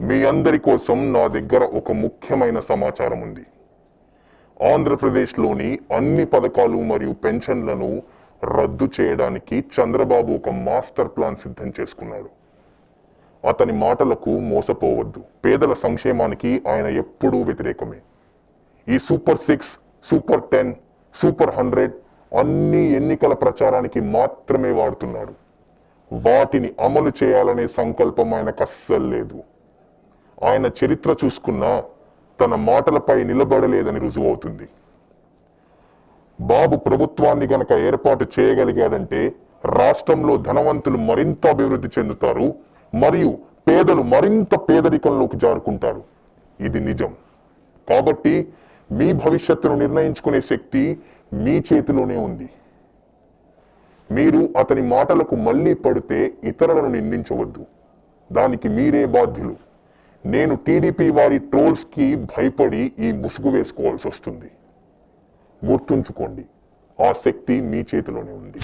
మీ అందరి కోసం నా దగ్గర ఒక ముఖ్యమైన సమాచారం ఉంది. ఆంధ్రప్రదేశ్లోని అన్ని పథకాలు మరియు పెన్షన్లను రద్దు చేయడానికి చంద్రబాబు ఒక మాస్టర్ ప్లాన్ సిద్ధం చేసుకున్నాడు. అతని మాటలకు మోసపోవద్దు. పేదల సంక్షేమానికి ఆయన ఎప్పుడూ వ్యతిరేకమే. ఈ super six super ten super hundred అన్ని ఎన్నికల ప్రచారానికి మాత్రమే వాడుతున్నాడు. వాటిని అమలు చేయాలనే సంకల్పం ఆయనకు అస్సలు లేదు. ఆయన చరిత్ర చూసుకున్నా తన మాటలపై నిలబడలేదని రుజువవుతుంది. బాబు ప్రభుత్వాన్ని గనక ఏర్పాటు చేయగలిగాడంటే రాష్ట్రంలో ధనవంతులు మరింత అభివృద్ధి చెందుతారు మరియు పేదలు మరింత పేదరికంలోకి జారుకుంటారు. ఇది నిజం. కాబట్టి మీ భవిష్యత్తును నిర్ణయించుకునే శక్తి మీ చేతిలోనే ఉంది. మీరు అతని మాటలకు మళ్ళీ పడితే ఇతరులను నిందించవద్దు. దానికి మీరే బాధ్యులు. నేను టీడీపీ వారి ట్రోల్స్కి భయపడి ఈ ముసుగు వేసుకోవాల్సి వస్తుంది. గుర్తుంచుకోండి ఆ శక్తి మీ చేతిలోనే ఉంది.